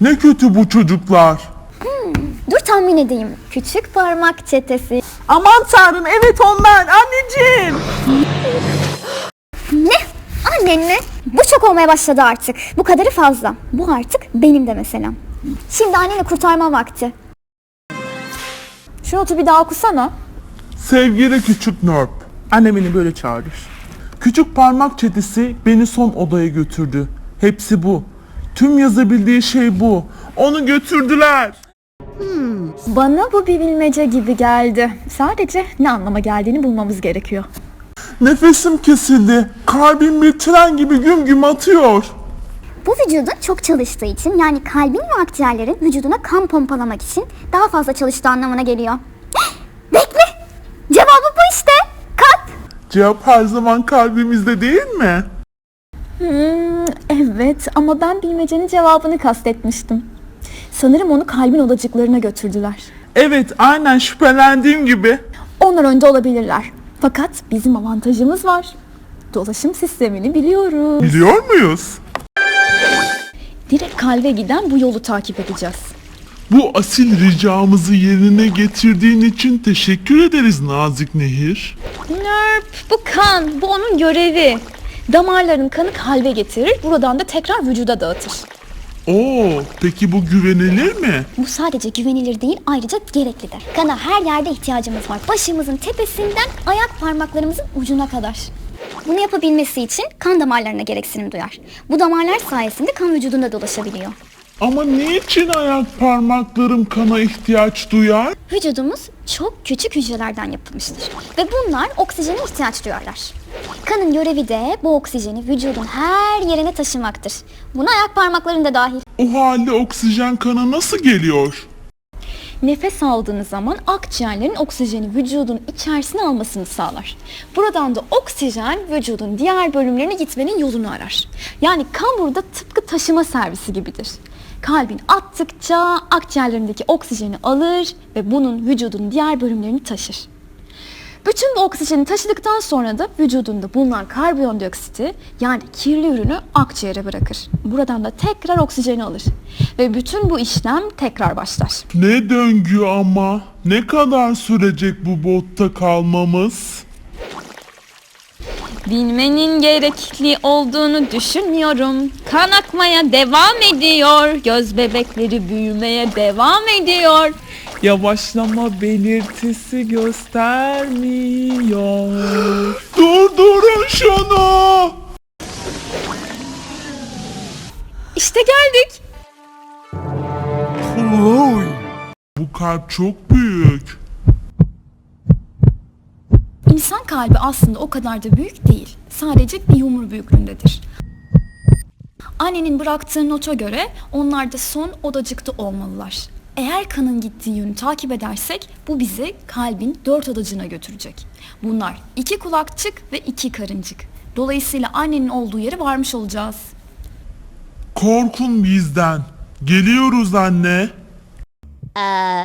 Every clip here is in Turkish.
Ne kötü bu çocuklar. Dur tahmin edeyim. Küçük parmak çetesi. Aman tanrım evet onlar anneciğim. Ne? Annen mi? Bu çok olmaya başladı artık. Bu kadarı fazla. Bu artık benim de meselem. Şimdi anneni kurtarma vakti. Şu notu bir daha okusana. Sevgili küçük Nörp. Annem beni böyle çağırır. Küçük parmak çetesi beni son odaya götürdü. Hepsi bu. Tüm yazabildiği şey bu. Onu götürdüler. Bana bu bir bilmece gibi geldi. Sadece ne anlama geldiğini bulmamız gerekiyor. Nefesim kesildi. Kalbim bir tren gibi güm güm atıyor. Bu vücudun çok çalıştığı için yani kalbin ve akciğerlerin vücuduna kan pompalamak için daha fazla çalıştığı anlamına geliyor. Bekle! Cevabı bu işte. Kalp. Cevap her zaman kalbimizde değil mi? Hmm, evet ama ben bilmecenin cevabını kastetmiştim. Sanırım onu kalbin odacıklarına götürdüler. Evet aynen şüphelendiğim gibi. Onlar önde olabilirler. Fakat bizim avantajımız var. Dolaşım sistemini biliyoruz. Biliyor muyuz? Direkt kalbe giden bu yolu takip edeceğiz. Bu asil ricamızı yerine getirdiğin için teşekkür ederiz Nazik Nehir. Nörp, bu kan, bu onun görevi. Damarların kanı kalbe getirir, buradan da tekrar vücuda dağıtır. Oo, peki bu güvenilir mi? Bu sadece güvenilir değil ayrıca gereklidir. Kana her yerde ihtiyacımız var. Başımızın tepesinden ayak parmaklarımızın ucuna kadar. Bunu yapabilmesi için kan damarlarına gereksinim duyar. Bu damarlar sayesinde kan vücudunda dolaşabiliyor. Ama niçin ayak parmaklarım kana ihtiyaç duyar? Vücudumuz çok küçük hücrelerden yapılmıştır ve bunlar oksijene ihtiyaç duyarlar. Kanın görevi de bu oksijeni vücudun her yerine taşımaktır. Buna ayak parmakların da dahil. O halde oksijen kana nasıl geliyor? Nefes aldığınız zaman akciğerlerin oksijeni vücudun içerisine almasını sağlar. Buradan da oksijen vücudun diğer bölümlerine gitmenin yolunu arar. Yani kan burada tıpkı taşıma servisi gibidir. Kalbin attıkça akciğerlerindeki oksijeni alır ve bunun vücudun diğer bölümlerini taşır. Bütün bu oksijeni taşıdıktan sonra da vücudunda bulunan karbondioksiti yani kirli ürünü akciğere bırakır. Buradan da tekrar oksijeni alır. Ve bütün bu işlem tekrar başlar. Ne döngü ama? Ne kadar sürecek bu botta kalmamız? Bilmenin gerekli olduğunu düşünmüyorum. Kan akmaya devam ediyor. Göz bebekleri büyümeye devam ediyor. Yavaşlama belirtisi göstermiyor. Durdurun şunu! İşte geldik. Oy! Bu kalp çok büyük. Kalbi aslında o kadar da büyük değil. Sadece bir yumru büyüklüğündedir. Annenin bıraktığı nota göre onlar da son odacıkta olmalılar. Eğer kanın gittiği yönü takip edersek bu bizi kalbin dört odacığına götürecek. Bunlar iki kulakçık ve iki karıncık. Dolayısıyla annenin olduğu yere varmış olacağız. Korkun bizden. Geliyoruz anne.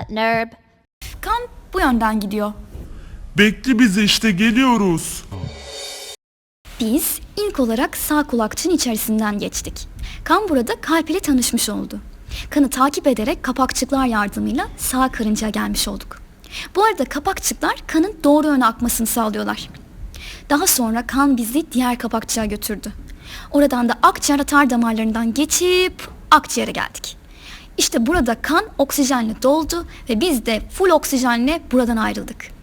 Nerb. Kan bu yönden gidiyor. Bekle bizi işte geliyoruz. Biz ilk olarak sağ kulakçığın içerisinden geçtik. Kan burada kalp ile tanışmış oldu. Kanı takip ederek kapakçıklar yardımıyla sağ karıncaya gelmiş olduk. Bu arada kapakçıklar kanın doğru yöne akmasını sağlıyorlar. Daha sonra kan bizi diğer kapakçığa götürdü. Oradan da akciğer atar damarlarından geçip akciğere geldik. İşte burada kan oksijenle doldu ve biz de full oksijenle buradan ayrıldık.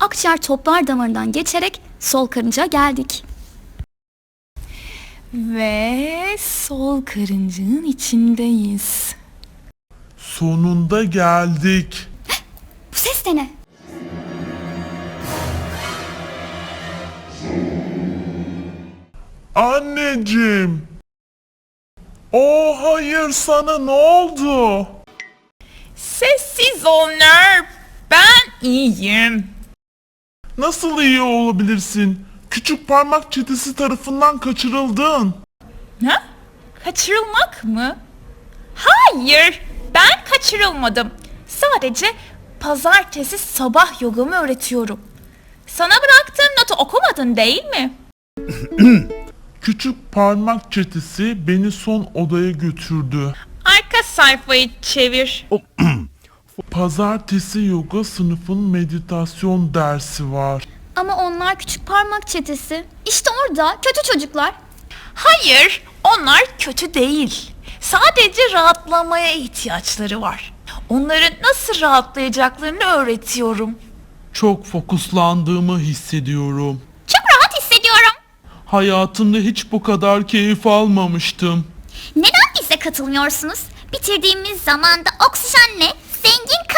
Akciğer toplar damarından geçerek sol karıncağa geldik. Ve sol karıncığın içindeyiz. Sonunda geldik. Bu ses de ne? Anneciğim. O hayır sana ne oldu? Sessiz ol Nerp. Ben iyiyim. Nasıl iyi olabilirsin? Küçük parmak çetesi tarafından kaçırıldın. Ne? Kaçırılmak mı? Hayır, ben kaçırılmadım. Sadece pazartesi sabah yogamı öğretiyorum. Sana bıraktığım notu okumadın değil mi? Küçük parmak çetesi beni son odaya götürdü. Arka sayfayı çevir. Pazartesi yoga sınıfın meditasyon dersi var. Ama onlar küçük parmak çetesi. İşte orada kötü çocuklar. Hayır, onlar kötü değil. Sadece rahatlamaya ihtiyaçları var. Onların nasıl rahatlayacaklarını öğretiyorum. Çok fokuslandığımı hissediyorum. Çok rahat hissediyorum. Hayatımda hiç bu kadar keyif almamıştım. Neden bize katılmıyorsunuz? Bitirdiğimiz zamanda oksijenle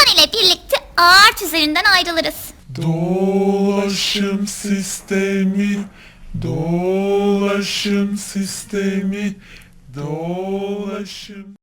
kan ile birlikte ağaç üzerinden ayrılırız. Dolaşım sistemi, dolaşım sistemi, dolaşım